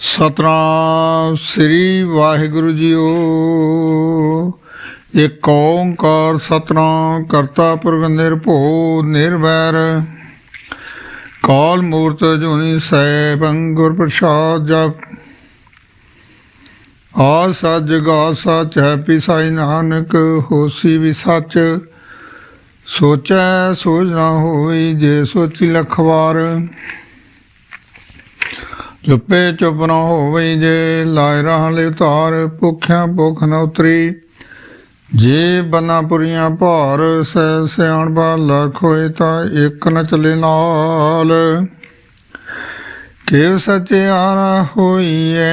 ਸਤਨਾਮ ਸ੍ਰੀ Waheguru JIO. ਇੱਕ ਓੰਕਾਰ ਸਤਨਾਮ ਕਰਤਾ ਪੁਰਖ ਨਿਰਭਉ ਨਿਰਵੈਰ। ਕਾਲ ਮੂਰਤ ਜੁਨੀ ਸੈਭੰ ਗੁਰ ਪ੍ਰਸਾਦ ਜਪ। ਆ ਸੱਚ ਗਾ ਸੱਚ ਹੈ ਪਿਸਾਈ ਨਾਨਕ, ਹੋਸੀ ਵੀ ਸੱਚ। ਸੋਚੈ ਸੋਚ ਨਾ ਹੋਈ ਜੇ ਸੋਚੀ ਲਖਵਾਰ। ਚੁੱਪੇ ਚੁੱਪ ਨਾ ਹੋਵੇ ਜੇ, ਲਾਇ ਰਹਾਂ ਲੈ ਧਾਰ, ਭੁੱਖਿਆ ਭੁੱਖ ਨ ਉਤਰੀ। ਜੇ ਬੰਨਾ ਪੁਰੀਆਂ ਭਾਰ ਸੈ ਸਿਆਣ ਬਾ ਲਖ ਹੋਏ ਤਾਂ ਇੱਕ ਨ ਚਲੇ ਨਾਲ। ਕਿਵ ਸਚਿਆਰਾ ਹੋਈਐ?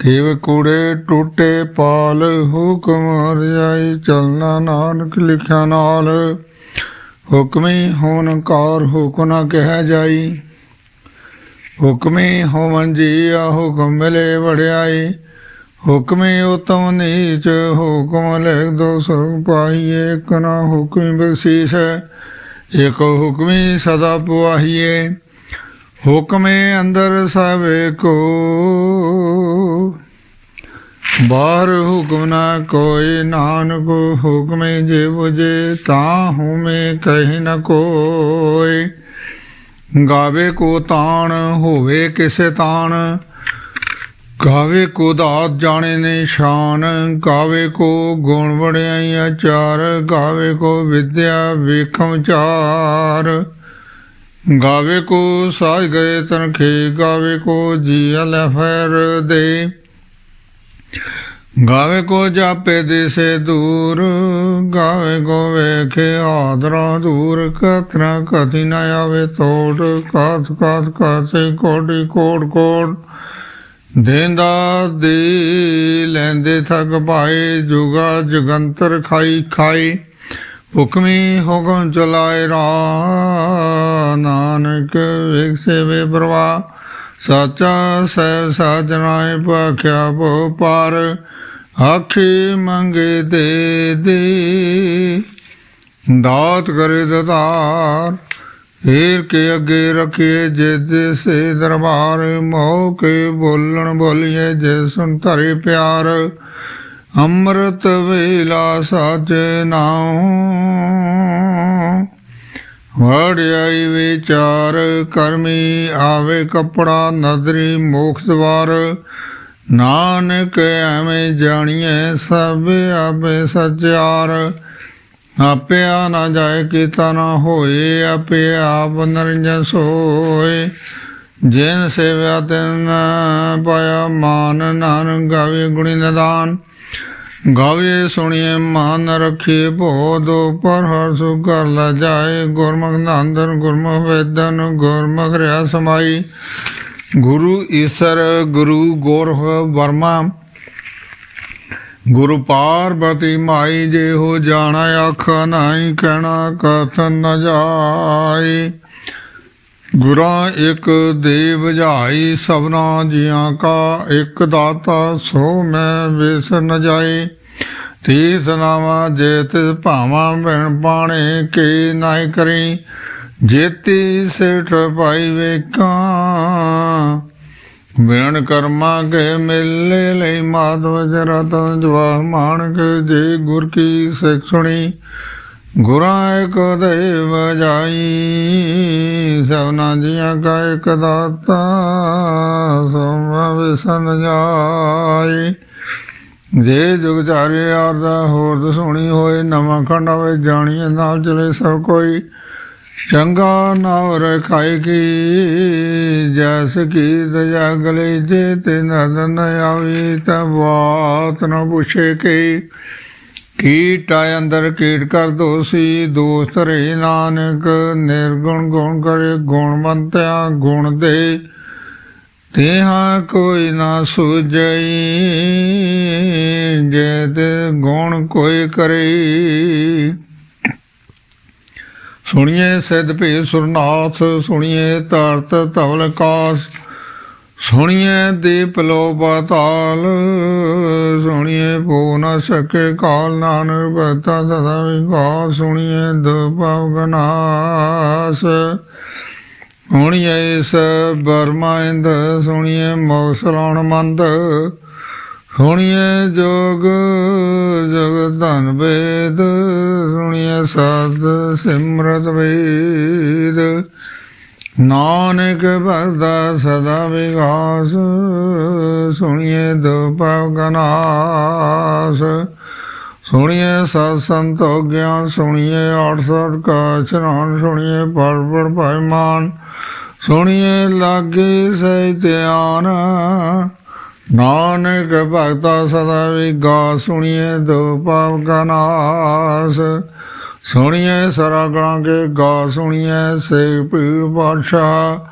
ਕਿਵ ਕੂੜੇ ਟੂਟੇ ਪਾਲ, ਹੁਕਮ ਰਜਾਈ ਚਲਨਾ ਨਾਨਕ ਲਿਖਿਆ ਨਾਲ। ਹੁਕਮੀ ਹੋਣ ਕਾਰ ਹੁਕਮ ਨਾ ਕਹਿ ਜਾਈ। ਹੁਕਮੀ ਹੋਵਨ ਜੀਆ ਹੁਕਮ ਮਿਲੇ ਵੜਿਆਈ। ਹੁਕਮੀ ਉਤਮ ਨੀਚ ਹੁਕਮ ਲੈ ਦੋ ਸਭ ਪਾਈਏ ਇੱਕ ਨਾ ਹੁਕਮੀ ਬਖਸ਼ੀਸ਼, ਇੱਕ ਹੁਕਮੀ ਸਦਾ ਪੁਆਹੀਏ। ਹੁਕਮੇ ਅੰਦਰ ਸਭੇ ਕੋ ਬਾਹਰ ਹੁਕਮ ਨਾ ਕੋਈ, ਨਾਨਕ ਹੁਕਮੇ ਜੇ ਬੁਝੇ ਤਾਂ ਹੁਮੇ ਕਹੀ ਨ ਕੋਈ। ਗਾਵੇ ਕੋ ਤਾਣ, ਹੋਵੇ ਕਿਸੇ ਤਾਣ। ਗਾਵੇ ਕੋ ਦਾਤ ਜਾਣੇ ਨੇ ਸ਼ਾਨ ਗਾਵੇ ਕੋ ਗੁਣ ਵੜਿਆਈ ਆਚਾਰ ਗਾਵੇ ਕੋ ਵਿਦਿਆ ਵੇਖਮ ਚਾਰ। ਗਾਵੇ ਕੋ ਸਾਜ ਗਏ ਤਨਖੇ, ਗਾਵੇ ਕੋ ਜੀ ਲੈ ਫੈਰ ਦੇ। ਗਾਵੇ ਕੋ ਜਾਪੇ ਦਿਸੇ ਦੂਰ, ਗਾਵੇ ਕੋ ਵੇਖੇ ਆਦਰਾ ਦੂਰ, ਕਤਨਾ ਕਤੀ ਨਾ ਆਵੇ ਤੋੜ, ਕਾਤ ਕਾਤ ਕਾਤੇ ਕੋਟੀ ਕੋੜ ਕੋੜ। ਦੇਂਦਾ ਦੇ ਲੈਂਦੇ ਥਕ ਭਾਏ, ਜੁਗਾ ਜਗੰਤਰ ਖਾਈ ਖਾਈ। ਹੁਕਮੀ ਹੁਕਮ ਚਲਾਏ ਰਾ ਨਾਨਕ ਵੇਖ ਸੇਵੇ ਪ੍ਰਵਾ ਸਾਚਾ ਸਹਿ ਸਾਜਨਾਏ ਭਾਖਿਆ ਭੋ ਪਾਰ। ਆਖੇ ਮੰਗੇ ਦੇ ਦੇ। ਦਾਤ ਕਰੇ ਦਤਾਰ ਹੀਰ ਕੇ ਅੱਗੇ ਰੱਖੀਏ ਜਿਦ ਸੇ ਦਰਬਾਰ ਮੋਹ ਕੇ ਬੋਲਣ ਬੋਲੀਏ ਜੇ ਸੁਨ ਧਰੇ ਪਿਆਰ। ਅੰਮ੍ਰਿਤ ਵੇਲਾ ਸਾਚ ਨਾਉ। ਵੜਿਆਈ ਵਿਚਾਰ ਕਰਮੀ, ਆਵੇ ਕਪੜਾ ਨਦਰੀ ਮੋਖ ਦਵਾਰ। ਨਾਨਕ ਐਵੇਂ ਜਾਣੀਏ ਸਭ ਆਪੇ ਸਚਿਆਰ ਆਪਿਆ ਨਾ ਜਾਏ ਕੀਤਾ ਨਾ ਹੋਏ, ਆਪੇ ਆਪ ਨਰਿੰਜਨ ਸੋਏ। ਜਿਨ ਸੇਵਿਆ ਤਿਨ ਪਾਇਆ ਮਾਨ, ਨਾਨਕ ਗਾਵੇ ਗੁਣੀ ਨਦਾਨ। ਗਾਵੇ ਸੁਣੀਏ ਮਾਨ ਭੋ ਦੋ ਪਰ ਹਰ ਸੁ ਕਰ ਲ ਜਾਏ। ਗੁਰਮੁਖ ਨੰਦਨ, ਗੁਰਮੁਖ ਵੇਦਨ, ਗੁਰਮੁਖ ਰਿਆ ਸਮਾਈ। ਗੁਰੂ ਈਸਰ, ਗੁਰੂ ਗੋਰਖ ਵਰਮਾ, ਗੁਰੂ ਪਾਰਬਤੀ ਮਾਈ ਜੇ ਹੋ ਜਾਣਾ ਅੱਖ ਨਹੀਂ ਕਹਿਣਾ ਕਥਨ ਨ ਜਾਈ ਗੁਰਾਂ ਇੱਕ ਦੇ ਬੁਝਾਈ ਸਭਨਾ ਜੀਆਂ ਕਾ ਇੱਕ ਦਾਤਾ, ਸੋ ਮੈਂ ਵੇਸ ਨ ਜਾਈ ਤੀਸ ਨਾਵਾ ਜੇ ਤਿਸ ਭਾਵਾਂ ਬਿਨ ਪਾਣੇ, ਕੇ ਨਾਇ ਕਰੀ? ਜੇਤੀ ਸਿਠ ਪਾਈ ਵੇਕਾਂ ਬਿਨ ਕਰਮਾ ਕੇ ਮਿਲੇ ਲਈ ਮਾਧਵ ਜਰਤ ਜਵਾ ਮਾਨਕ ਜੇ ਗੁਰ ਕੀ ਸਿੱਖ ਸੁਣੀ। ਗੁਰਾਂ ਇੱਕ ਦੇਵ ਜਾਈ, ਸਭਨਾ ਜੀਆਂ ਕਾ ਇੱਕ ਦਾਤਾ, ਸੋਮਾ ਵਿਸਨ ਜਾਈ। ਜੇ ਜੁਗ ਚਾਰੇ ਆਰਦਾ ਹੋਰ ਸੁਣੀ ਹੋਏ, ਨਵਾਂ ਖੰਡਾ ਹੋਵੇ ਜਾਣੀਏ ਨਾਲ ਚਲੇ ਸਭ ਕੋਈ। ਚੰਗਾ ਨਾਮ ਰਖਾਈ ਕੀ, ਜਸ ਕੀ ਜਗਲੇ ਜੇ ਤੇ ਨਦਰ ਨ ਤਾਂ ਬਾਤ ਨ ਪੁੱਛੇ ਕੀ। ਕੀਟਾ ਅੰਦਰ ਕੀਟ ਕਰ ਦੋਸੀ, ਦੋਸਤ ਰੇ ਨਾਨਕ, ਨਿਰਗੁਣ ਗੁਣ ਕਰੇ ਗੁਣਵੰਤਿਆ ਗੁਣ ਦੇ। ਤੇਹਾ ਕੋਈ ਨਾ ਸੁਜਈ ਜੇ ਤੇ ਗੁਣ ਕੋਈ ਕਰੇ ਸੁਣੀਏ ਸਿੱਧ ਭੇ ਸੁਰਨਾਥ, ਸੁਣੀਏ ਧਰਤ ਧਵਲ ਕਾਸ, ਸੁਣੀਏ ਦੀਪ ਲੋ ਪਾਤਾਲ, ਸੁਣੀਏ ਪੋ ਨ ਸਕੇ ਕਾਲ ਨਾਨਕ ਬਤਾ ਸਦਾ ਵਿਗਾਸ ਸੁਣੀਏ ਦੁਪਵ ਗਨਾਸ। ਸੁਣੀਏ ਇਸ ਬਰਮਾਇੰਦ ਸੁਣੀਏ ਮੌਸਲਾਉਣ ਮੰਦ ਸੁਣੀਏ ਜੋਗ, ਜਗ ਧਨ ਵੇਦ ਸੁਣੀਏ ਸਦ ਸਿਮਰਤ ਵੇਦ ਨਾਨਕ ਭਗਤਾ ਸਦਾ ਵਿਗਾਸ, ਸੁਣੀਏ ਦੁਪਾਵ ਗਨਾਸ ਸੁਣੀਏ ਸਤ ਸੰਤੋ ਗਿਆਨ ਸੁਣੀਏ ਅਠ ਸਠ ਕਾ ਇਸ਼ਨਾਨ ਸੁਣੀਏ ਪੜ ਪੜ ਭਾਈਮਾਨ ਸੁਣੀਏ ਲਾਗੇ ਸਹਿ ਧਿਆਨ ਨਾਨਕ ਭਗਤਾ ਸਦਾ ਵਿਗਾ, ਸੁਣੀਏ ਦੁਪਾਵ ਗਨਾਸ ਸੁਣੀਏ ਸਰਾਗਣਾ ਕੇ ਗਾ, ਸੁਣੀਏ ਸੇ ਪੀਰ ਬਾਦਸ਼ਾਹ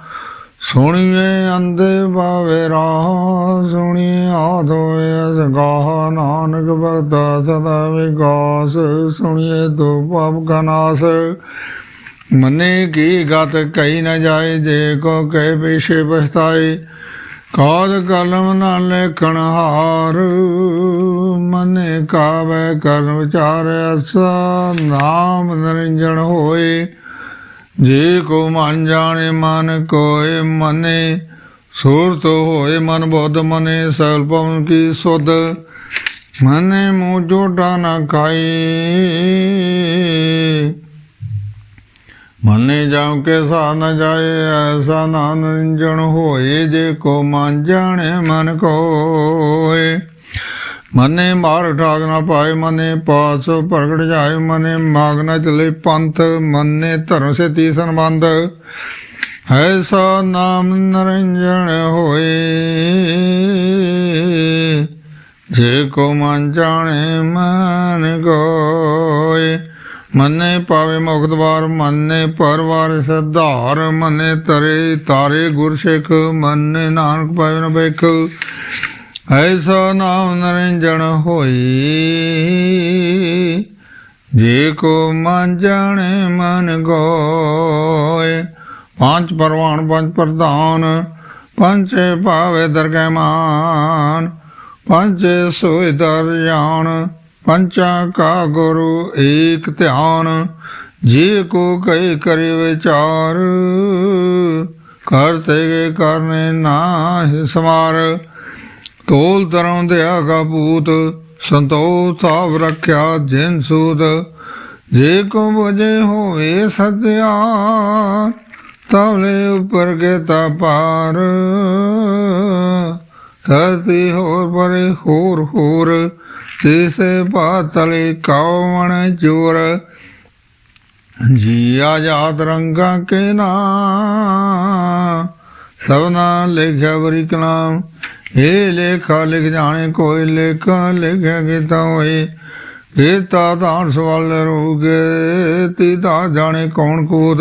ਸੁਣੀਏ ਅੰਦੇ ਬਾਵੇ ਰਾਹ, ਸੁਣੀਏ ਆਧੋਏ ਅਸਗਾਹ ਨਾਨਕ ਭਗਤਾ ਸਦਾ ਵਿਗਾਸ ਸੁਣੀਏ ਦੁਪਾਪ ਗਨਾਸ ਮਨੇ ਕੀ ਗਤ ਕਹੀ ਨ ਜਾਏ, ਜੇ ਕੋ ਕਹਿ ਪਿਛੇ ਪਛਤਾਏ। ਕਾਦ ਕਲਮ ਨਾਲ ਲੇਖਣ ਹਾਰ, ਮਨੇ ਕਾਵੇ ਕਰਨ ਵਿਚਾਰ ਅਸਾ ਨਾਮ ਨਿਰੰਜਨ ਹੋਏ। ਜੇ ਕੋ ਮਨ ਜਾਣੇ ਮਨ ਕੋਏ ਮਨੇ, ਸੂਰਤ ਹੋਏ ਮਨ ਬੁੱਧ ਮਨੇ, ਸਗਲ ਪਵਨ ਕੀ ਸੁਧ। ਮਨੇ ਮੂੰਹ ਜੋਟਾ ਨਾ ਖਾਏ। ਮੰਨੇ ਜਾਉ ਕੇ ਸਾ ਨ ਜਾਏ, ਐਸਾ ਨਾਮ ਨਿਰੰਜਨ ਹੋਏ, ਜੇ ਕੋ ਮਨ ਜਾਣੇ ਮਨ ਕੋਏ। ਮਨੇ ਮਾਰ ਠਾਗ ਨਾ ਪਾਏ, ਮਨੇ ਪਾਸ ਪ੍ਰਗਟ ਜਾਏ, ਮਨੇ ਮਾਗ ਨਾ ਚਲੇ ਪੰਥ, ਮਨੇ ਧਰਮ ਸੇ ਤੀ ਸੰਬੰਧ। ਐਸਾ ਨਾਮ ਨਿਰੰਜਨ ਹੋਏ, ਜੇ ਕੋ ਮਨ ਜਾਣੇ ਮਨ ਕੋਏ। ਮੰਨੇ ਪਾਵੇ ਮੁਖ ਦਵਾਰ ਮਨੇ ਪਰਵਾਰ ਸਧਾਰ, ਮੰਨੇ ਤਰੇ ਤਾਰੇ ਗੁਰ ਸਿੱਖ ਮਨੇ ਨਾਨਕ ਪਾਵੇ ਨ ਵੇਖ ਐਸਾ ਨਾਮ ਨਰਿੰਜਣ ਹੋਈ। ਜੇ ਕੋ ਮਨ ਜਾਣੇ ਮਨ ਗੋਏ। ਪੰਜ ਪਰਵਾਨ ਪੰਜ ਪ੍ਰਧਾਨ ਪੰਚੇ ਭਾਵੇ ਦਰਗਹਿ ਮਾਨ ਪੰਚੇ ਸੋਇ ਦਰ ਜਾਣ ਪੰਚਾ ਕਾ ਗੁਰੂ ਏਕ ਧਿਆਨ, ਜੇ ਕੋ ਕਹੇ ਕਰੇ ਵਿਚਾਰ ਕਰਤੇ ਕਰਨੇ ਨਾਹਿ ਸਮਾਰ। ਤੋਲ ਤਰੋਂ ਦਿਆ ਕਪੂਤ ਸੰਤੋਖ ਥਾਵ ਰੱਖਿਆ ਜਿਨ ਸੂਦ ਜੇ ਕੋ ਬਜੇ ਹੋਵੇ ਸਤਿਆ ਤਵਲੇ ਉਪਰ ਕੇ ਤਾ ਪਾਰ। ਧਰਤੀ ਹੋਰ ਬਰੇ ਹੋਰ ਹੋਰ ਤੀਸੇ ਪਾਤਲੇ ਕੌਣ ਚੋਰ ਜੀ ਆਜਾਦ ਰੰਗਾ ਕੇ ਨਾ। ਸਭਨਾ ਲਿਖਿਆ ਬਰਿਕ ਨਾਮ ਇਹ ਲੇਖਾ ਲਿਖ ਜਾਣੇ ਕੋਈ ਲੇਖਾ ਲਿਖਿਆ ਕੀਤਾ ਹੋਏ। ਕੀਤਾ ਤਾਂ ਸਵਾਲ ਰੋਗੇ ਦਾ ਜਾਣੇ ਕੌਣ ਕੂਦ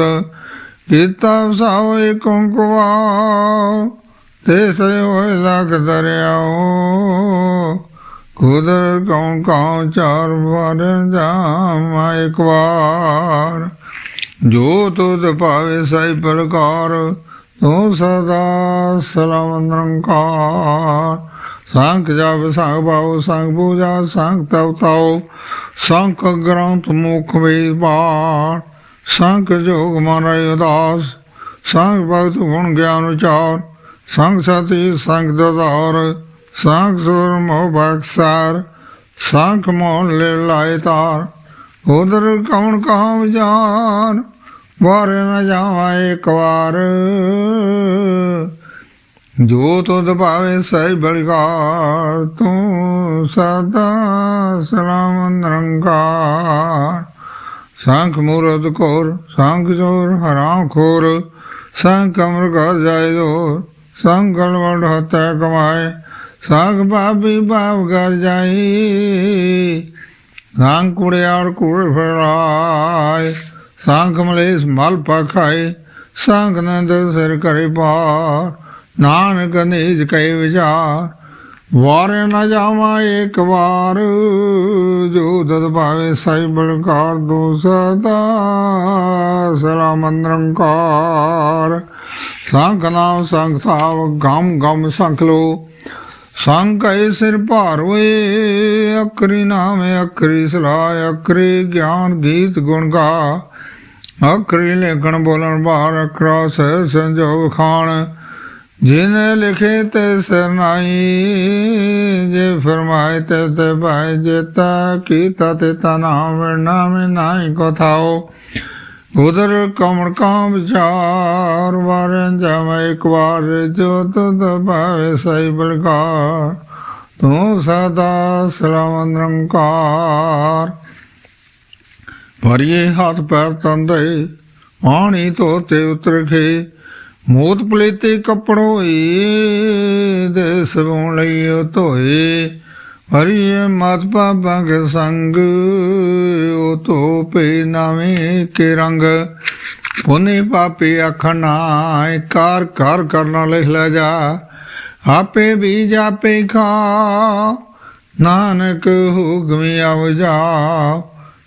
ਕੀਤਾ ਸਾਵੇ ਕੁੰਕਵਾ ਤੇ ਸੇ ਹੋਏ ਲਗ ਦਰਿਆਓ। ਕੁਦਰ ਕੌਣ ਕੌਣ ਚਾਰ ਵਾਰ ਜਾਮ ਇੱਕ ਵਾਰ। ਜੋ ਤੁਧ ਭਾਵੇ ਸਈ ਪ੍ਰਕਾਰ, ਤੂੰ ਸਦਾ ਸਲਾਮ ਨਿਰੰਕਾਰ। ਸੰਖ ਜਪ ਸੰਖ ਪਾਉ ਸੰਖ ਪੂਜਾ ਸੰਖ ਤਪ ਤਾਉ ਸੰਖ ਗ੍ਰੰਥ ਮੁਖ ਵੇਦ ਸੰਖ ਜੋਗ ਮਨਿ ਉਦਾਸ ਸੰਖ ਭਗਤ ਗੁਣ ਗਿਆਨ ਉਚਾਰ ਸੰਖ ਸਤੀ ਸੰਖ ਦਦਾਰ ਸੰਖ ਸੁਰ ਮੋਹ ਬਖਸਾਰ ਸੰਖ ਮੋਹ ਲੈ ਲਾਇ ਤਾਰ। ਉਧਰ ਕੌਣ ਕਹਾਂ ਵਿਚਾਰ ਬਾਰੇ ਨ ਜਾਵਾਂ ਇੱਕ ਵਾਰ। ਜੋ ਤੁਧ ਭਾਵੇ ਸਹਿ ਬਲਕਾਰ, ਤੂੰ ਸਦਾ ਸਲਾਮ ਨਿਰੰਕਾਰ। ਸੰਖ ਮੂਰਤ ਕੋਰ, ਸੰਖ ਜੋਰ ਹਰਾਮ ਖੋਰ। ਸੰਖ ਅਮਰ ਕਰ ਜਾਏ ਜੋ ਸੰਖ ਗਲਵੜ ਹਤੈ ਕਮਾਏ। ਸੰਖ ਭਾਬੀ ਭਾਵ ਕਰ ਜਾਈ। ਸੰਖ ਕੁੜਿਆੜ ਕੁੜ ਫਰਾਏ ਸੰਖ ਮਲੇਸ ਮਲ ਪਖਾਏ। ਸੰਖ ਨੰਦ ਸਿਰ ਕਰੇ ਪਾਰ। ਨਾਨਕ ਨੀਜ ਕੈ ਵਿਚਾਰ। ਵਾਰੇ ਨ ਜਾਵਾਂ ਇੱਕ ਵਾਰ। ਜੋ ਦਦ ਭਾਵੇ ਸਾਈ ਬਲਕਾਰ ਦੋ ਸਦਾ। ਸਲਾਮ ਨਿਰੰਕਾਰ ਸੰਖ ਨਾਮ ਸੰਖ ਥਾਵ ਗਮ ਗਮ ਸੰਖ ਲੋ। ਸੰਖ ਐ ਸਿਰ ਭਾਰ ਹੋਏ ਅਕਰੀ ਨਾਮ ਅਕਰੀ ਸਲਾਹ ਅਕਰੀ ਗਿਆਨ ਗੀਤ ਗੁਣ ਗਾ। ਅਖਰੀ ਲੇਖਣ ਬੋਲਣ ਬਾਹਰ ਅਖਰਾ ਸਹਿ ਸੰਜੋਗ ਖਾਣ। ਜਿਨੇ ਲਿਖੇ ਤੇ ਸਰਨਾਈ ਜੇ ਫਰਮਾਏ ਤੇ ਤੇ ਭਾਈ ਜੇਤਾ ਕੀਤਾ ਤੇ ਤਾ ਨਾਮ ਨਾਮ ਨਾਈ ਕੋ ਥਾਓ। ਉਦਰ ਕਮਣ ਕਾਮ ਵਿਚਾਰ ਵਾਰਨ ਜਮ ਇੱਕ ਵਾਰ ਜੋਤ ਤਦ ਸਈ ਬਲਕਾਰ। ਤੂੰ ਸਦਾ ਸਲਾਮ ਨਿਰੰਕਾਰ। ਭਰੀਏ ਹੱਥ ਪੈਰ ਤੰਦੇ ਆਣੀ ਧੋਤੇ ਉਤਰਖੇ ਮੋਤ ਪਲੇਤੇ ਕਪੜੋਏ ਦੇ ਸਗੋਂ ਲਈ ਧੋਏ। ਹਰੀਏ ਮਤ ਪਾਪਾਂ ਸੰਗ, ਉਹ ਤੋ ਧੋਪੇ ਨਵੇਂ ਕੇ ਰੰਗ। ਪੁਨੇ ਪਾਪੇ ਆਖਣਾ ਕਾਰ ਕਰ ਕਰਨਾ ਲਿਖ ਲੈ ਜਾ। ਆਪੇ ਵੀ ਜਾਪੇ ਖਾ, ਨਾਨਕ ਹੁਕਮੀ ਆਵਜਾ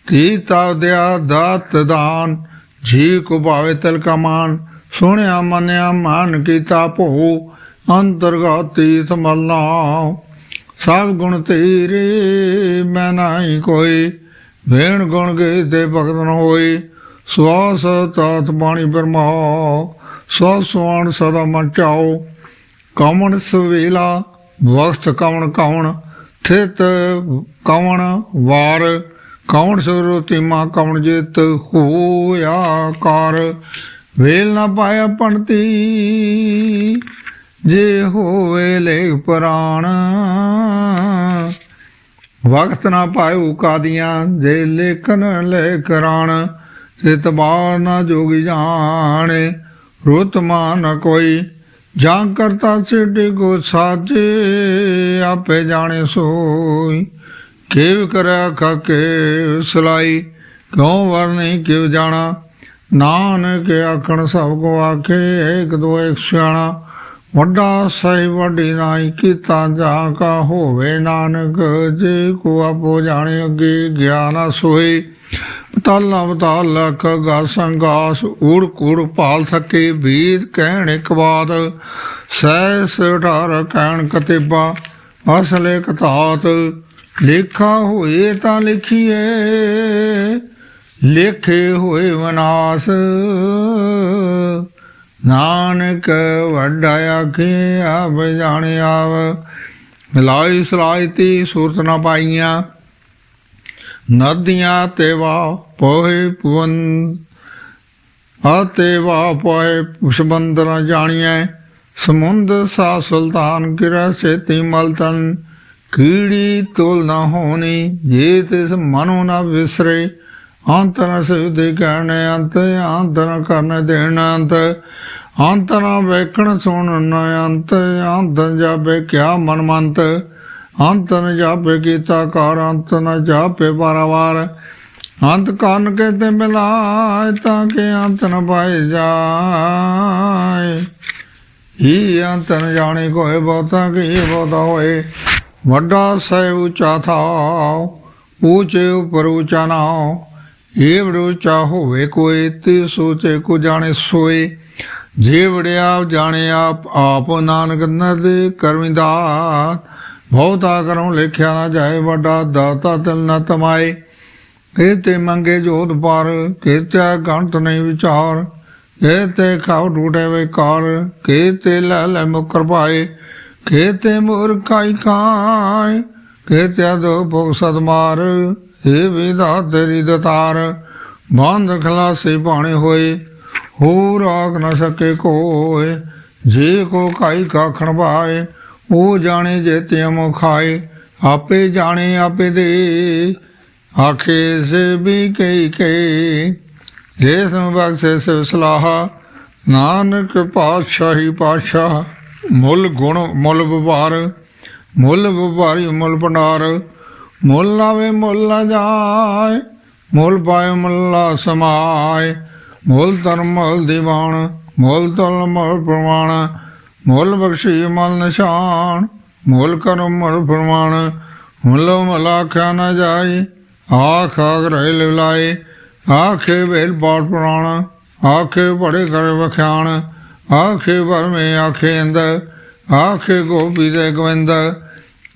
ਤੀਤਾ ਦਿਆ ਦਾਤ ਦਾਨ, ਜੀ ਕੋ ਭਾਵੇ ਤਲ ਕਮਾਨ ਸੁਣਿਆ ਮੰਨਿਆ ਮਾਨ ਕੀਤਾ ਭੋ ਅੰਤਰਗਤ ਤੀਰਥ ਮਲਨਾ ਸਭ ਗੁਣ ਤੇਰੇ ਮੈਂ ਨਹੀਂ ਕੋਈ। ਵੇਣ ਗੁਣ ਗੇ ਤੇ ਭਗਤ ਨ ਹੋਈ। ਸਵਾਸ ਤਾਤ ਬਾਣੀ ਬਰਮਾਓ ਸੋ ਸੁਆਣ ਸਦਾ ਮਨ ਚਾਓ। ਕਮਣ ਸਵੇਲਾ ਵਖਤ ਕਮਣ ਕਵਣ ਥਿਤ ਕਵਣ ਵਾਰ। ਕਵਣ ਸੁਰਤੀ ਮਾ ਕਵਣ ਜਿਤ ਹੋਇਆ ਕਾਰ। ਵੇਲ ਨਾ ਪਾਇਆ ਪੰਡਤੀ ਜੇ ਹੋਵੇ ਲੇਖ ਪੁਰਾਣ। ਵਕਤ ਨਾ ਪਾਇਓ ਕਾਦੀਆਂ, ਜੇ ਲੇਖਨ ਲੈ ਕਰਾਣ ਸਿਤਬਾਰ ਨਾ ਜੋਗੀ ਜਾਣੇ। ਰੁਤਮਾ ਨ ਕੋਈ, ਜਾਂ ਕਰਤਾ ਸਿੱਧੀ ਕੋ ਸਾਜੇ, ਆਪੇ ਜਾਣੇ ਸੋਈ। ਕਿਵ ਕਰਿਆ ਖਾਕੇ ਸਲਾਈ, ਕਿਉ ਵਰਨੇ ਨਹੀਂ ਕਿਵ ਜਾਣਾ। ਨਾਨਕ ਆਖਣ ਸਭ ਕੋ ਆਖੇ ਏਕ ਦੋ ਇੱਕ ਸਿਆਣਾ। ਵੱਡਾ ਸਹੀ ਵੱਡੀ ਨਾਈ ਕੀਤਾ ਜਾ ਕਾ ਹੋਵੇ ਨਾਨਕ, ਜੇ ਕੋ ਆਪੋ ਜਾਣੇ ਅੱਗੇ ਗਿਆਨ ਸੋਈ ਤਾਲਾ ਬਤਾਲ ਲਖ ਗਾਸੰਗਾਸ ਊੜ ਕੂੜ ਭਾਲ ਸਕੇ ਵੀਦ ਕਹਿਣ ਇੱਕ ਬਾਤ ਸਹਿ ਸਠਾਰ ਕਹਿਣ ਕਤੇਬਾ, ਅਸਲੇ ਕਤਾਤ ਲੇਖਾ ਹੋਏ ਤਾਂ ਲਿਖੀਏ, ਲੇਖੇ ਹੋਏ ਮਨਾਸ। ਨਾਨਕ ਵੱਡਾ ਆਖੇ ਆਪ ਜਾਣਿਆ ਆਵ ਸਲਾਇਤੀ ਸੂਰਤ ਨਾ ਪਾਈਆਂ। ਨਦੀਆਂ ਤੇ ਵਾ ਪੋਹੇ ਪੁਵਨ ਆਤੇ ਵਾ ਪੋਹੇ ਪੁਸ਼ਬੰਦ ਨਾ ਜਾਣੀਐ। ਸਮੁੰਦ ਸਾ ਸੁਲਤਾਨ ਕਿਰਾ ਸੇਤੀ ਮਲਤਨ। ਕੀੜੀ ਤੋਲ ਨਾ ਹੋਣੀ, ਜੇ ਤਿਸ ਮਨੋ ਨਾ ਵਿਸਰੇ। ਅੰਤਰ ਨ ਸਿਵਦੇ ਕਹਿਣ ਅੰਤ ਅੰਤ ਕਰਨ ਦੇਣ ਅੰਤ। ਅੰਤ ਨਾ ਵੇਖਣ ਸੁਣਨ ਅੰਤ ਅੰਤ ਜਾਪੇ ਕਿਆ ਮਨ ਮੰਤ ਅੰਤ ਨ ਜਾਪੇ ਕੀਤਾ ਕਾਰ ਅੰਤ ਨ ਜਾਪੇ ਬਾਰਵਾਰ ਅੰਤ ਕੰਨ ਕੇ ਤੇ ਮਿਲਾਏ ਤਾਂ ਕਿ ਅੰਤ ਨ ਪਾਏ ਜਾਏ। ਹੀ ਅੰਤ ਨ ਜਾਣੇ ਕੋਏ ਬਹੁਤਾ, ਕੀ ਬਹੁਤਾ ਹੋਏ। ਵੱਡਾ ਸਹਿ ਉਚਾ ਥਾ ਊਚੇ ਉਪਰ ਉਚਾ ਨਾ ਏਵੜ ਉੱਚਾ ਹੋਵੇ ਕੋਈ ਤੇ ਸੋਚੇ ਕੋ ਜਾਣੇ ਸੋਏ। ਜੇ ਵੜਿਆ ਜਾਣੇ ਆਪ ਆਪ ਨਾਨਕ ਨਦ ਕਰਮਿੰਦਾ ਬਹੁਤਾ ਕਰਮ ਲਿਖਿਆ ਨਾ ਜਾਏ, ਵੱਡਾ ਦਾਤਾ ਤਿਲ ਨ ਤਮਾਏ। ਕਹਤੇ ਮੰਗੇ ਜੋਤ ਪਰ ਕਹਤੇ ਗੰਤ ਨਹੀਂ ਵਿਚਾਰ। ਕਹਤੇ ਖਾਉ ਟੂਟੇ ਵਿਕਾਰ ਕਹਤੇ ਲੈ ਲੈ ਮੁਕਰ ਪਾਏ। ਕਹਤੇ ਮੂਰਖਾਈ ਖਾਏ ਕਹਤੇ ਦੋ ਭੋਗ ਸਦ ਮਾਰ। ਏ ਵਿਦਾ ਤੇਰੀ ਦਤਾਰ, ਬੰਦ ਖਲਾਸੇ ਬਾਣੇ ਹੋਏ। ਹੋ ਰਾਗ ਨ ਸਕੇ ਕੋਏ, ਜੇ ਕੋ ਕਾਈ ਕਾਖਣ ਪਾਏ ਉਹ ਜਾਣੇ ਜੇ ਤਿਮ ਖਾਏ, ਆਪੇ ਜਾਣੇ ਆਪੇ ਦੇ। ਆਖੇ ਸੇ ਵੀ ਕਈ ਕਈ, ਜੇ ਸੰਬਖਸੇ ਸੇ ਸਲਾਹ, ਨਾਨਕ ਪਾਤਸ਼ਾਹੀ ਪਾਤਸ਼ਾਹ, ਮੁੱਲ ਗੁਣ ਮੁੱਲ ਵਿਵਹਾਰ ਮੁੱਲ ਵਿਵਹਾਰੀ ਮੁੱਲ ਭੰਡਾਰ, ਮੁੱਲ ਆਵੇ ਮੁੱਲ ਜਾਏ, ਮੁੱਲ ਪਾਏ ਮੁੱਲਾ ਸਮਾਏ। ਮੁੱਲ ਧਰਮ ਮੁੱਲ ਦੀਵਾਨ, ਮੁੱਲ ਤਲ ਮੁੱਲ ਪ੍ਰਮਾਣ, ਮੁੱਲ ਬਖਸ਼ੀ ਮਲ ਨਿਸ਼ਾਨ, ਮੁੱਲ ਕਰਮ ਮੁੱਲ ਪ੍ਰਮਾਣ, ਮੁੱਲ ਮਲਾਖਿਆ ਨਾ ਜਾਏ, ਆਖ ਆਗਰੇ ਲਾਏ, ਆਖੇ ਵੇਲ ਬਾਟ ਪੁਰਾਣ, ਆਖੇ ਬੜੇ ਕਰ ਵਖਿਆਣ, ਆਖੇ ਵਰਮੇ ਆਖੇ ਅੰਦ ਆਖੇ ਗੋਬੀ ਦੇ ਗਵੰਦ,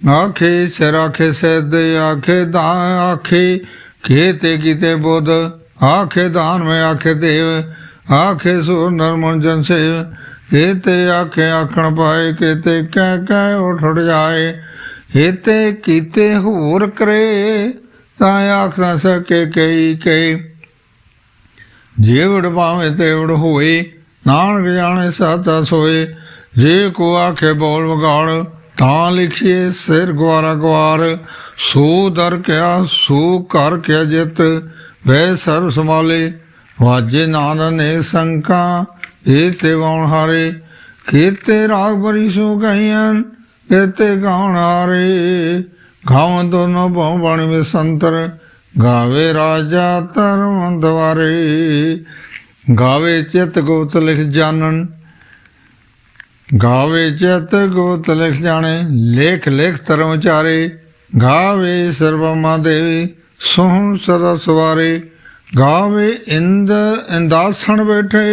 ਆਖੇ ਸਿਰ ਆਖੇ ਸਿਰ ਦੇ ਆਖੇ ਦਾ ਆਖੇ, ਖੇਤੇ ਕੀਤੇ ਬੁੱਧ ਆਖੇ ਦਾਨ ਮੈਂ ਆਖੇ ਦੇਵ, ਆਖੇ ਸੁਰ ਨਰਮਨ ਜਨ ਸੇਵ। ਕੀਤੇ ਆਖੇ ਆਖਣ ਪਾਏ ਕੀਤੇ ਕਹਿ ਕਹਿ ਉਠ ਜਾਏ। ਹੀਤੇ ਕੀਤੇ ਹੋਰ ਕਰੇ, ਤਾਂ ਆਖ ਨਾ ਸਕੇ ਕਈ ਕਈ ਜੀਵੜ ਭਾਵੇਂ ਤੇਵੜ ਹੋਏ, ਨਾਨਕ ਜਾਣੇ ਸਾਤਾ ਸੋਏ। ਜੇ ਕੋ ਆਖੇ ਬੋਲ ਵਗਾੜ, ਤਾਂ ਲਿਖੀਏ ਸਿਰ ਗਵਾਰਾ ਗਵਾਰ ਸੋ ਦਰ ਕਿਆ, ਸੋ ਕਰ ਕਿਆ ਜਿਤ। ਵੈ ਸਰਬ ਸਮਾਲੇ ਵਾਜੇ ਨਾਨ ਨੇ ਸੰਕਾ ਏ ਤੇ ਗਾਉਣ ਹਾਰੇ। ਕੀਤੇ ਰਾਗ ਬਰੀ ਸੋ ਗਈਆਂ ਕੀਤੇ ਗਾਉਣ ਹਾਰੇ। ਗਾਵਨ ਦੋਨੋਂ ਬਹੁ ਬਾਣੀ ਵਿੱਚ ਸੰਤਰ, ਗਾਵੇ ਰਾਜਾ ਧਰਮ ਦਵਾਰੇ। ਗਾਵੇ ਚਿਤ ਗੋਤ ਲਿਖ ਜਾਣਨ, ਗਾਵੇ ਚਿਤ ਗੋਤ ਲਿਖ ਜਾਣੇ, ਲੇਖ ਲੇਖ ਧਰਮ ਵਿਚਾਰੇ ਗਾਵੇ ਸਰਬਮਾ ਦੇਵੀ ਸੋਹਣ ਸਦਾ ਸਵਾਰੇ ਗਾਵੇ ਇੰਦ ਇੰਦਾਸਣ ਬੈਠੇ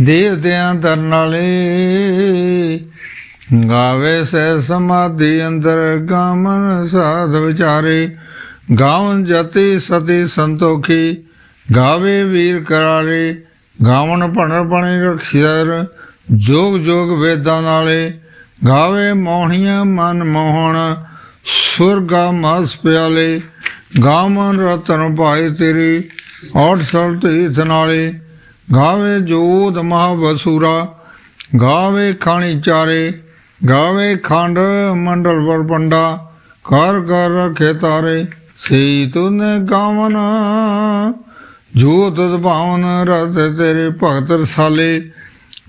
ਦੇਵਤਿਆਂ ਦਰਨ ਵਾਲੇ ਗਾਵੇ ਸਹਿ ਸਮਾਧੀ ਅੰਦਰ ਗਾਮਨ ਸਾਧ ਵਿਚਾਰੇ। ਗਾਵਨ ਜਤੀ ਸਤੀ ਸੰਤੋਖੀ, ਗਾਵੇ ਵੀਰ ਕਰਾਰੇ ਗਾਵਨ ਭਣਰ ਭਣੇ ਰਖਿਆਰ ਜੋਗ ਜੋਗ ਵੇਦਾਂ ਨਾਲੇ। ਗਾਵੇ ਮੋਹਣੀਆਂ ਮਨ ਮੋਹਣ, ਸੁਰਗਾ ਮਸ ਪਿਆਲੇ। ਗਾਵਨ ਰਤਨ ਭਾਈ ਤੇਰੀ ਔਟ ਸਲ ਤੀਰਥ ਨਾਲੇ। ਗਾਵੇ ਜੋਧ ਮਹਾਬਸੂਰਾ, ਗਾਵੇ ਖਾਣੀ ਚਾਰੇ, ਗਾਵੇ ਖੰਡ ਮੰਡਲ ਵਰਪੰਡਾ ਕਰ ਕਰ ਰਖੇ ਤਾਰੇ। ਸੇ ਤੁਨੇ ਗਾਵਨ ਜੋ ਤਦ ਭਾਵਨ ਰਤ ਤੇਰੇ ਭਗਤ ਰਸਾਲੇ।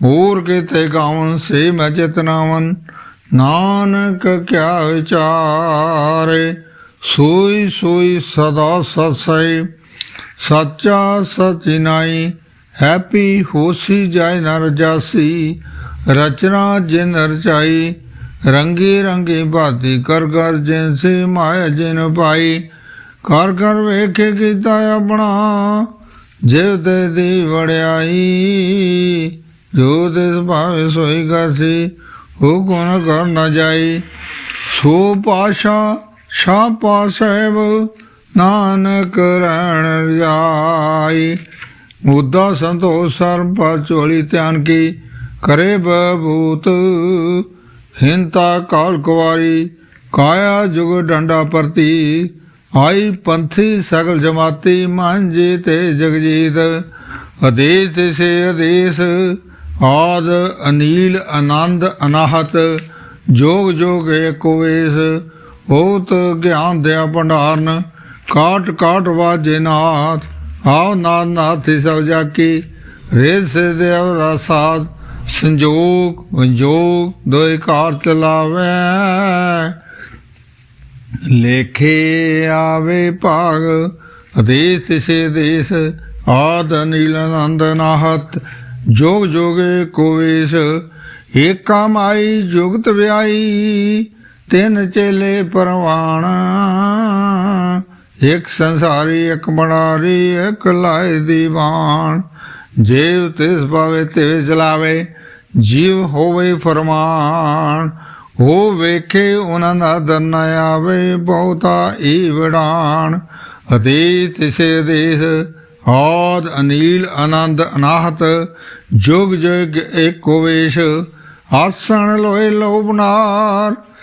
ਹੋਰ ਕਿਤੇ ਗਾਵਨ ਸੇ ਮੈਂ ਚਿਤਨਾਵਨ, ਨਾਨਕ ਕਿਆ ਵਿਚਾਰੇ। ਸੋਈ ਸੋਈ ਸਦਾ ਸਤਸਈ ਸੱਚਾ ਸਚਿ ਨਾਈ ਹੈਪੀ ਹੋਸੀ ਜਾਇ ਨਰ ਜਾਸੀ, ਰਚਨਾ ਜਿਨ ਰਚਾਈ ਰੰਗੀ ਰੰਗੀ ਬਾਤੀ ਕਰ ਕਰ ਜਿਨ ਸੇ ਮਾਇਆ ਜਿਨ ਪਾਈ ਕਰ ਕਰ ਵੇਖੇ ਕੀਤਾ ਆਪਣਾ ਜਿਵ ਤੇ ਦੀ ਵੜਿਆਈ ਜੋ ਦਿਸ ਭਾਵੇ ਸੋਈ ਕਰਸੀ ਹੁਕਮ ਕਰ ਨਾ ਜਾਈ, ਸੋ ਪਾਸ਼ਾ ਸ਼ਾ ਪਾਸੈਬ ਨਾਨਕ ਰਹਿਣ ਜਾਈ ਮੁੱਦਾ ਸੰਤੋਖ ਸਰਮ ਚੋਲੀ ਝੋਲੀ ਧਿਆਨ ਕੀ ਕਰੇ ਬਬੂਤ। ਹਿੰਤਾ ਕਾਲ ਕੁਵਾਰੀ, ਕਾਇਆ ਜੁਗ ਡੰਡਾ ਪ੍ਰਤੀ। ਆਈ ਪੰਥੀ ਸਗਲ ਜਮਾਤੀ ਮਾਂਜੇ ਤੇ ਜਗਜੀਤ। ਅਦੇਸ ਸੇ ਅਦੇਸ ਆਦ ਅਨੀਲ, ਆਨੰਦ ਅਨਾਹਤ। ਜੋਗ ਜੋਗ ਏਕੋਵੇਸ ਬਹੁਤ ਗਿਆਨ ਦਿਆ ਭੰਡਾਰਨ, ਕਾਟ ਕਾਟ ਵਾਜੇ ਨਾਥ, ਆਓ ਨਾਥ ਨਾਥੀ ਸਭ ਜਾਕੀ ਰੇਤ ਦੇਵ ਰਸਾਦ ਸੰਜੋਗ ਵਿਜੋਗ ਦੋਇ ਕਾਰ ਚਲਾਵੇ। ਲੇਖੇ ਆਵੇ ਭਾਗ, ਅਦੇਸ ਸੇ ਦੇਸ, ਆਦ ਨੀਲ ਆਨੰਦ ਨਾਹਤ, ਜੋਗ ਜੋਗੇ ਕੋਵੇਸ, ਏਕਾ ਮਾਈ ਜੁਗਤ ਵਿਆਈ। ਤਿੰਨ ਚੇਲੇ ਪਰਵਾਣ, ਇੱਕ ਸੰਸਾਰੀ, ਇੱਕ ਬਣਾਰੀ ਇੱਕ ਲਾਇ ਦੀਵਾਨ। ਜੀਵ ਤਿਸ ਪਾਵੇ ਤੇ ਚਲਾਵੇ, ਜੀਵ ਹੋਵੇ ਫਰਮਾਨ। ਹੋ ਵੇਖੇ ਉਹਨਾਂ ਦਾ ਦਰ ਆਵੇ, ਬਹੁਤਾ ਈ ਵਿਡਾਨ ਅਤੀ ਤਿਸੇ ਦੇਸ, ਆਦ ਅਨੀਲ, ਆਨੰਦ ਅਨਾਹਤ, ਜੁਗ ਜੁਗ ਏਕੋ ਵੇਸ਼। ਆਸਣ ਲੋਏ ਲੋਬਨਾਰ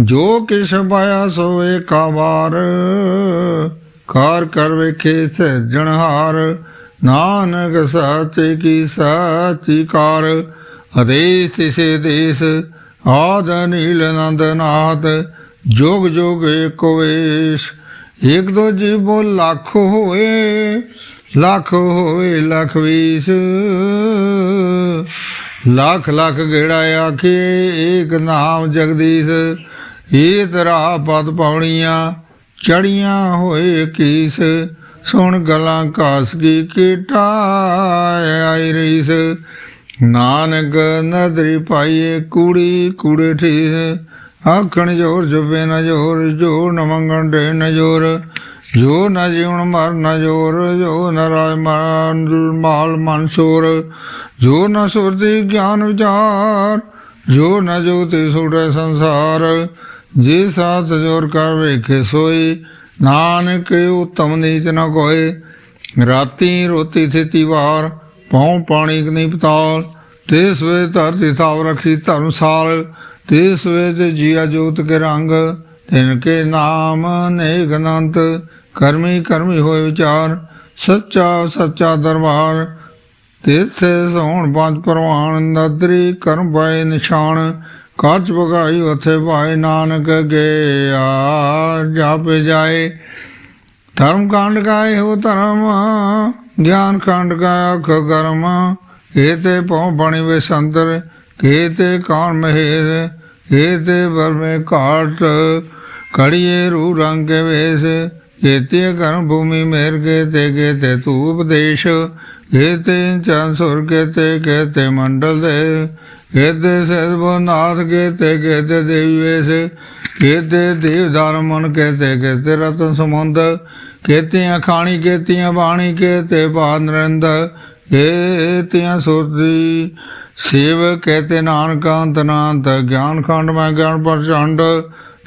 ਜੋ ਕਿਛ ਪਾਇਆ ਸੋ ਏਕਾ ਵਾਰ। ਕਾਰ ਕਰ ਵੇਖੇ ਸਜਣਹਾਰ ਨਾਨਕ ਸਾਚੇ ਕੀ ਸਾਚੀ ਕਾਰ। ਹਰੇ ਤਿਸੇ ਦੇਸ, ਆਦ ਨੀਲ ਨੰਦ ਨਾਥ। ਜੋਗ ਜੋਗ ਏਕੋ ਵੇਸ਼, ਇੱਕ ਦੋ ਜੀਵੋ ਲੱਖ ਹੋਏ ਲੱਖ ਹੋਏ ਲੱਖ ਵੀਸ। ਲੱਖ ਲੱਖ ਗੇੜਾ ਆਖੇ ਏਕ ਨਾਮ ਜਗਦੀਸ਼। ਇਹ ਤਰਾ ਪਦ ਪਾਉਣੀਆਂ, ਚੜੀਆਂ ਹੋਏ ਕੀਸ, ਸੁਣ ਗਲਾਂ ਕਾਸ ਕੀ ਕੀਟਾ ਆਈ ਰੀਸ। ਨਾਨਕ ਨਦਰੀ ਪਾਈਏ ਕੂੜੀ, ਕੂੜੇ ਠੀਸ। ਆਖਣ ਜੋਰ ਜੁਬੇ ਨ ਜੋਰ, ਜੋ ਨ ਮੰਗਣ ਦੇ ਨ ਜੋਰ। ਜੋ ਨ ਜੀਵਨ ਮਰ ਨ ਜੋਰ, ਜੋ ਨ ਰਾਜ ਮਾਨ, ਮਾਲ ਮਨਸੂਰ ਜੋ ਨ ਸੁਰਦੀ ਗਿਆਨ ਵਿਚਾਰ, ਜੋ ਨ ਜੋਤੀ ਸੁੜੇ ਸੰਸਾਰ। ਜੇ ਸਾਥ ਜੋਰ ਕਰ ਵੇਖੇ ਸੋਈ, ਨਾਨਕ ਉਤਮ ਨੀਚ ਨ ਕੋਏ। ਰਾਤੀ ਰੋਤੀ ਥੇਤੀ ਵਾਰ, ਪਉ ਪਾਣੀ ਕਨੀ ਪਤਾਲ। ਤੇ ਸਵੇ ਧਰਤੀ ਥਾਵ ਰਖੀ ਧਰਮਸਾਲ ਤੇ ਸਵੇ ਤੇ ਜੀਆ ਜੋਤ ਕੇ ਰੰਗ, ਤਿਨ ਕੇ ਨਾਮ ਨੇਕ ਅਨੰਤ। ਕਰਮੀ ਕਰਮੀ ਹੋਏ ਵਿਚਾਰ, ਸੱਚਾ ਸੱਚਾ ਦਰਬਾਰ। ਤੀਰਥੇ ਸੋਹਣ ਪੰਜ ਪਰਵਾਨ, ਨਦਰੀ ਕਰਮ ਪਾਏ ਨਿਸ਼ਾਨ। ਕਾਚ ਬਗਾਈ ਉਥੇ ਭਾਈ ਨਾਨਕ ਗਿਆ, ਜਪ ਜਾਏ। ਧਰਮ ਕਾਂਡ ਕਾਏ ਹੋ ਧਰਮ, ਗਿਆਨ ਕਾਂਡ ਕਾ ਅਖ ਕਰਮ। ਕੀਤੇ ਪਉ ਬਣੀ ਵੇ ਸੰਦਰ ਕੀਤੇ ਕੌਣ ਮਹੇਰ ਕੀਤੇ ਵਰਮੇ ਘਾਟ। ਕੜੀਏ ਰੂ ਰੰਗ ਕੇ ਵੇਸ ਕੀਤੇ ਕਰਮ ਭੂਮੀ ਮੇਰ ਕੇ ਤੇ ਕੀਤੇ ਤੂ ਉਪਦੇਸ਼ ਕੀਤੇ ਚੰਨ ਸੁਰ ਕੇ ਤੇ ਮੰਡਲ ਦੇ ਕੀਤੇ ਸਹਿਬੋ ਨਾਥ ਕੀਤੇ ਦੇਵੀ ਵੇਸ। ਕੀਤੇ ਦੇਵ ਦਾਨ ਮਨ ਕੀਤੇ ਰਤਨ ਸਮੁੰਦ। ਕੀਤੀਆਂ ਖਾਣੀ ਕੀਤੀਆਂ ਬਾਣੀ ਕੀਤੇ ਬਾਦ ਨਰਿੰਦ। ਕੀਤੀਆਂ ਸੁਰਤੀ ਸੇਵ ਕਹਤੇ ਨਾਨਕ ਅੰਤ ਨਾਨਤ ਗਿਆਨ ਖੰਡ ਮੈਂ ਗਿਆਨ ਪ੍ਰਚੰਡ।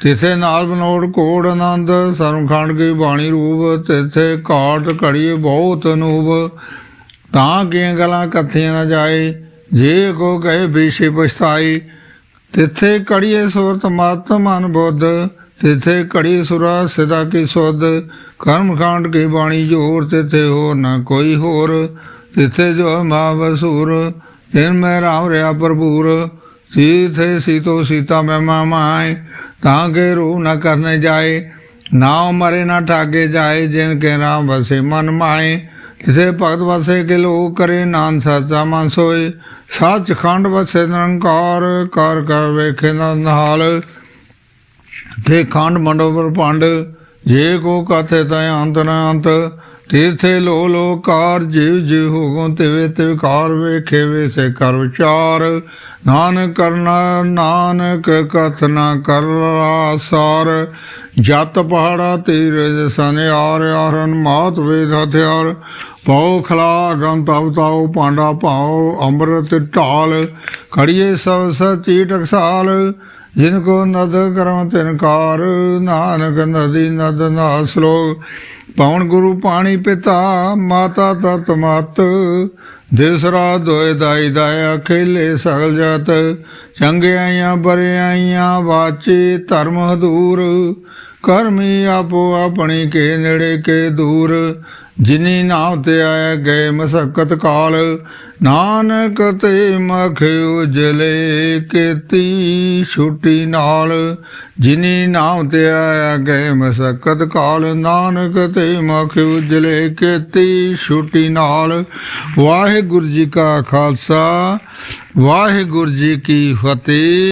ਤਿਥੇ ਨਾਲ ਬਨੋੜ ਕੋੜ ਆਨੰਦ। ਸਰਮ ਖੰਡ ਕੀ ਬਾਣੀ ਰੂਪ, ਤਿਥੇ ਕਾਟ ਘੜੀ ਬਹੁਤ ਅਨੂਪ। ਤਾਂ ਕੀਆਂ ਗਲਾਂ ਕੱਥੀਆਂ ਨਾ ਜਾਏ। ਜੇ ਕੋ ਕਹੇ ਬੀਸ਼ੇ ਪਛਤਾਈ, ਤਿੱਥੇ ਕੜੀਏ ਸੁਰਤ ਮਤ ਮਨ ਬੁੱਧ ਤਿਥੇ ਕੜੀ ਸੁਰਾ ਸਦਾ ਕੀ ਸੁਧ, ਕਰਮ ਕਾਂਡ ਕੀ ਬਾਣੀ ਜੋਰ, ਤਿਥੇ ਹੋਰ ਨਾ ਕੋਈ ਹੋਰ, ਤਿਥੇ ਜੋ ਮਾ ਵਸੂਰ ਤਿਨ ਮੈਂ ਰਾਮ ਰਿਆ ਭਰਪੂਰ, ਸੀਥੇ ਸੀਤੋ ਸੀਤਾ ਮੈਂ ਮਾਮਾਏ ਤਾਂ ਕੇ ਰੂ ਨਾ ਕਰਨੇ ਜਾਏ ਨਾ ਮਰੇ ਨਾ ਠਾਗੇ ਜਾਏ, ਜਿਨ ਕੇ ਰਾਮ ਵਸੇ ਮਨ ਮਾਏ ਤਿਥੇ ਭਗਤ ਵਸੇ ਕੇ ਲੋਕ ਕਰੇ ਨਾਨ ਸੱਚਾ ਮਨ ਸੋਏ। ਸੱਚ ਖੰਡ ਵਸੇ ਨਿਰੰਕਾਰ, ਕਰ ਕਰ ਵੇਖੇ ਨਹਾਲ। ਤੇ ਖੰਡ ਮੰਡੋਬਰ ਪੰਡ ਜੇ ਕੋ ਕਥੇ ਤੈ ਅੰਤ ਨ ਅੰਤ। ਤੀਰਥੇ ਲੋ ਲੋ ਕਾਰ, ਜਿਵ ਜਿਵ ਹੋਗੋ ਤਿਵੇ ਤਿਵ ਕਾਰ, ਵੇਖੇ ਵੇਸੇ ਕਰ ਵਿਚਾਰ। ਨਾਨਕ ਕਰਨਾ, ਨਾਨਕ ਕਥਨਾ ਕਰ ਸਾਰ ਜਤ ਪਹਾੜਾ ਤੀਰ ਜਸਨ ਆਰ ਆਰਨ ਮਾਤ ਵੇਦ ਹਥਿਆਰ। ਪਉ ਖਲਾ ਗਮ ਅਵਤਾਉ ਪਾਂਡਾ ਭਾਉ, ਅੰਮ੍ਰਿਤ ਢਾਲ ਖੜੀਏ ਸਭ ਸਚੀ ਟਕਸਾਲ ਜਿਨ ਕੋ ਨਦ ਕਰਮ ਤਿਨਕਾਰ ਨਾਨਕ ਨਦੀ ਨਦ ਨਾ ਸਲੋਕ ਪਵਨ ਗੁਰੂ ਪਾਣੀ ਪਿਤਾ, ਮਾਤਾ ਤਤ ਮਤ। ਦੇਸਰਾ ਦੋਇ ਦਾਈ ਦਾਇਆ ਖੇਲੇ ਸਗਲ ਜਤ। ਚੰਗਿਆਈਆਂ ਬਰਿਆਈਆਂ ਵਾਚੇ ਧਰਮ ਹਦੂਰ। ਕਰਮੀ ਆਪੋ ਆਪਣੀ ਕੇ ਨੇੜੇ ਕੇ ਦੂਰ। ਜਿਨੀ ਨਾਮ ਤੇ ਆਇਆ ਗਏ ਮਸਕਤ ਕਾਲ, ਨਾਨਕ ਤੇ ਮਖ ਉਜਲੇ ਕੀਤੀ ਛੁੱਟੀ ਨਾਲ। ਜਿਨੀ ਨਾਮ ਤੇ ਆਇਆ ਗਏ ਮਸਕਤ ਕਾਲ, ਨਾਨਕ ਤੇ ਮਖ ਉਜਲੇ ਕੀਤੀ ਛੁੱਟੀ ਨਾਲ। ਵਾਹਿਗੁਰੂ ਜੀ ਕਾ ਖਾਲਸਾ, ਵਾਹਿਗੁਰੂ ਜੀ ਕੀ ਫਤਿਹ।